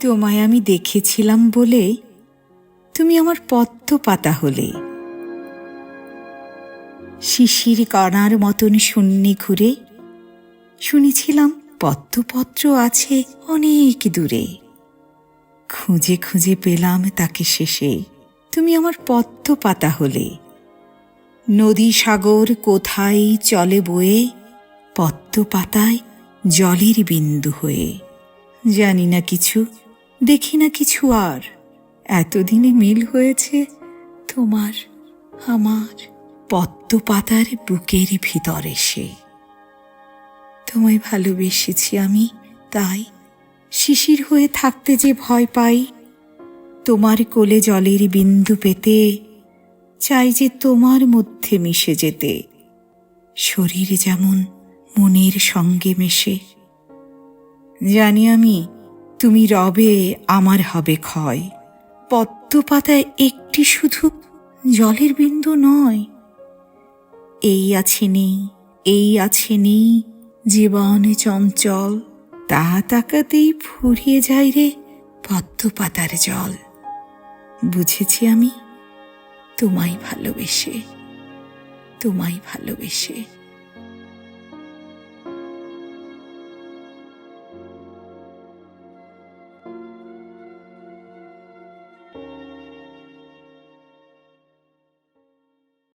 তোমায় আমি দেখেছিলাম বলে তুমি আমার পদ্ম পাতা হলে। শিশির কণার মতন শূন্যে ঘুরে শুনেছিলাম পদ্মপত্র আছে অনেক দূরে। খুঁজে খুঁজে পেলাম তাকে শেষে, তুমি আমার পদ্ম পাতা হলে। নদী সাগর কোথায় চলে বয়ে পদ্ম পাতায় জলের বিন্দু হয়ে। জানি না কিছু, দেখি না কিছু আর। এতদিনে মিল হয়েছে তোমার, আমার পদ্ম পাতার বুকের ভিতর এসে তোমায় ভালোবেসেছি আমি, তাই শিশির হয়ে থাকতে যে ভয় পাই, তোমার কোলে জলের বিন্দু পেতে চাই যে তোমার মধ্যে মিশে যেতে। শরীর যেমন মনের সঙ্গে মেশে জানি আমি, তুমি রবে আমার হবে ক্ষয়। পদ্ম পাতায় একটি শুধু জলের বিন্দু নয়। এই আছে নেই, এই আছে নেই, জীবন চঞ্চল, তা তাকাতেই ফুরিয়ে যায় রে পদ্ম পাতার জল। বুঝেছি আমি, তোমায় ভালোবেসে তোমায় ভালোবেসে।